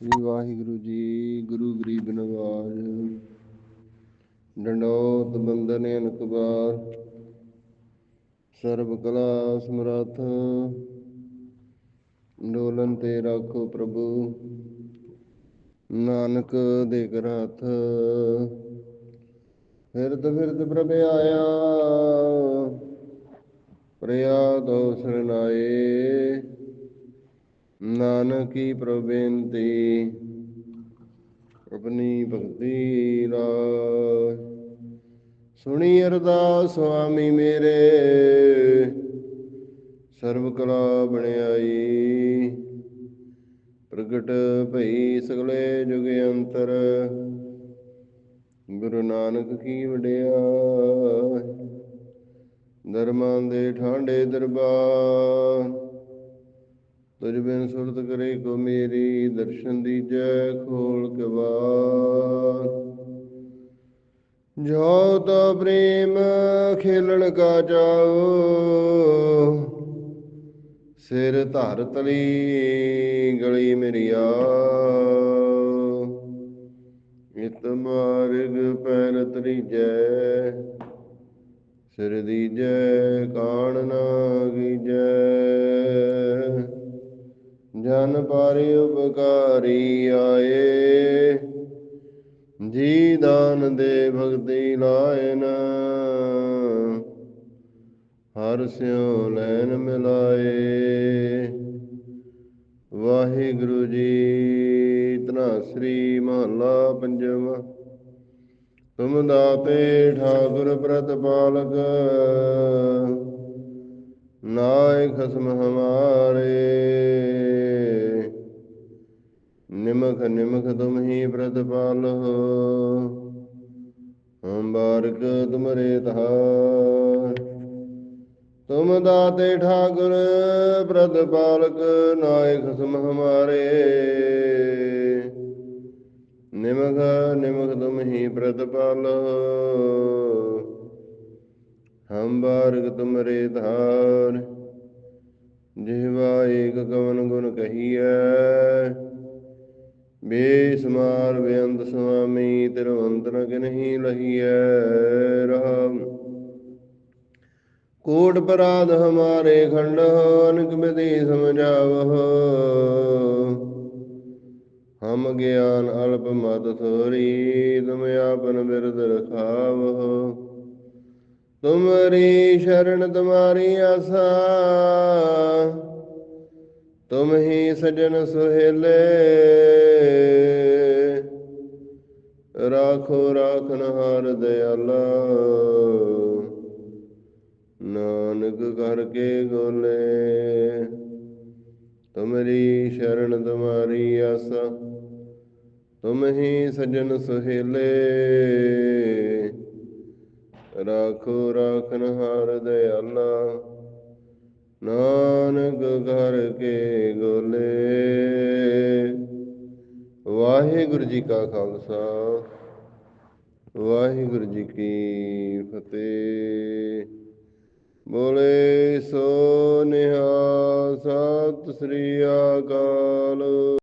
ਸ੍ਰੀ ਵਾਹਿਗੁਰੂ ਜੀ, ਗੁਰੂ ਗਰੀਬ ਨਵਾਜ। ਡੰਡੋਤ ਬੰਦਨ ਅਨਕਬਾਰ ਸਰਬ ਕਲਾ, ਸਮਰੱਥ। ਡੋਲਨ ਤੇ ਰੱਖੋ ਪ੍ਰਭੂ। ਨਾਨਕ ਦੇ ਘਰ ਹੱਥ। ਫਿਰਤ ਪ੍ਰਭ ਆਇਆ। ਪ੍ਰਿਆ ਦੋ ਸਰਨਾਏ ਨਾਨਕੀ ਪ੍ਰਭ ਬੇਨਤੀ ਆਪਣੀ ਭਗਤੀ ਰਾਜ। ਸੁਣੀ ਅਰਦਾਸ ਸੁਆਮੀ ਮੇਰੇ, ਸਰਬ ਕਲਾ ਬਣਾਈ ਪ੍ਰਗਟ ਭਈ ਸਗਲੇ ਜੁਗ ਅੰਤਰ, ਗੁਰੂ ਨਾਨਕ ਕੀ ਵਡਿਆਈ ਦਰਮਾਂ ਦੇ ਠਾਂਡੇ ਦਰਬਾਰ ਬਿਨ ਸੁਰਤ ਕਰੇ ਕੋ ਮੇਰੀ, ਦਰਸ਼ਨ ਦੀਜੈ ਖੋਲ ਕਵਾਰ। ਜੋ ਤਾ ਪ੍ਰੇਮ ਖੇਲਣ ਕਾ ਚਾਓ ਸਿਰ ਧਰ ਤਲੀ ਗਲੀ ਮੇਰੀਆ ਇਤ ਮਾਰਗ ਪੈਰ ਤਰੀਜੈ, ਸਿਰ ਦੀਜੈ ਕਾਣ ਜਨ ਪਾਰਿ ਉਪਕਾਰੀ ਆਏ। ਜੀ ਦਾਨ ਦੇ ਭਗਤੀ ਲਾਇਨ, ਹਰ ਸਿਉ ਲੈਨ ਮਿਲਾਏ। ਵਾਹਿਗੁਰੂ ਜੀ, ਤਨਾ ਸ੍ਰੀ ਮਹਲਾ ਪੰਜਵਾ ਤੁਮ ਦਾਤੇ, ਠਾਕੁਰ ਪ੍ਰਤਪਾਲਕ ਨਾਇ ਖਸਮ ਹਮਾਰੇ ਨਿਮਖ ਨਿਮਖ ਤੁਮ ਹੀ ਪ੍ਰਤਪਾਲ। ਹਮ ਬਾਰਕ ਤੁਮਰੇ ਧਾਰ ਤੁਮ ਦਾਤੇ ਠਾਕੁਰ ਪ੍ਰਤਪਾਲਕ ਨਾਇ ਖਸਮ ਹਮਾਰੇ ਨਿਮਖ ਨਿਮਖ ਤੁਮ ਹੀ ਪ੍ਰਤਪਾਲ। ਹਮ ਬਾਰਕ ਤੁਮਰੇ ਧਾਰ ਜਿਹਵਾ ਏਕ ਕਵਨ ਗੁਣ ਕਹੀਐ। ਬੇਸਮਾਰ ਬੇਅੰਤ ਸੁਆਮੀ, ਤਿਰਵੰਤ ਨ ਕਿਨਹੀ ਲਹੀਐ ਰਹਾਮ ਕੋਟ ਪਰਾਧ ਹਮਾਰੇ ਖੰਡ ਅਨਕ ਵਿਧੀ ਸਮਝਾਵਹੁ। ਹਮ ਗਿਆਨ ਅਲਪ ਮਤ ਥੋਰੀ, ਤੁਮ ਆਪਨ ਬਿਰਦ ਤੁਮਰੀ ਸ਼ਰਨ ਤੁਮਾਰੀ ਆਸਾ। ਤੁਮ ਹੀ ਸਜਣ ਸੁਹੇਲੇ। ਰਾਖੋ ਰਾਖਨ ਹਾਰ ਦਿਆਲਾ। ਨਾਨਕ ਕਰਕੇ ਗੋਲੇ। ਤੁਮਰੀ ਸ਼ਰਨ ਤੁਮਾਰੀ ਆਸਾ। ਤੁਮ ਹੀ ਸਜਣ ਸੁਹੇਲੇ। ਰਾਖੋ ਰਾਖਨ ਹਾਰ ਦਿਆਲਾ। ਨਾਨਕ ਘਰ ਕੇ ਗੋਲੇ। ਵਾਹਿਗੁਰੂ ਜੀ ਕਾ ਖਾਲਸਾ, ਵਾਹਿਗੁਰੂ ਜੀ ਕੀ ਫਤਿਹ। ਬੋਲੇ ਸੋ ਨਿਹਾਲ, ਸਤਿ ਸ੍ਰੀ ਅਕਾਲ।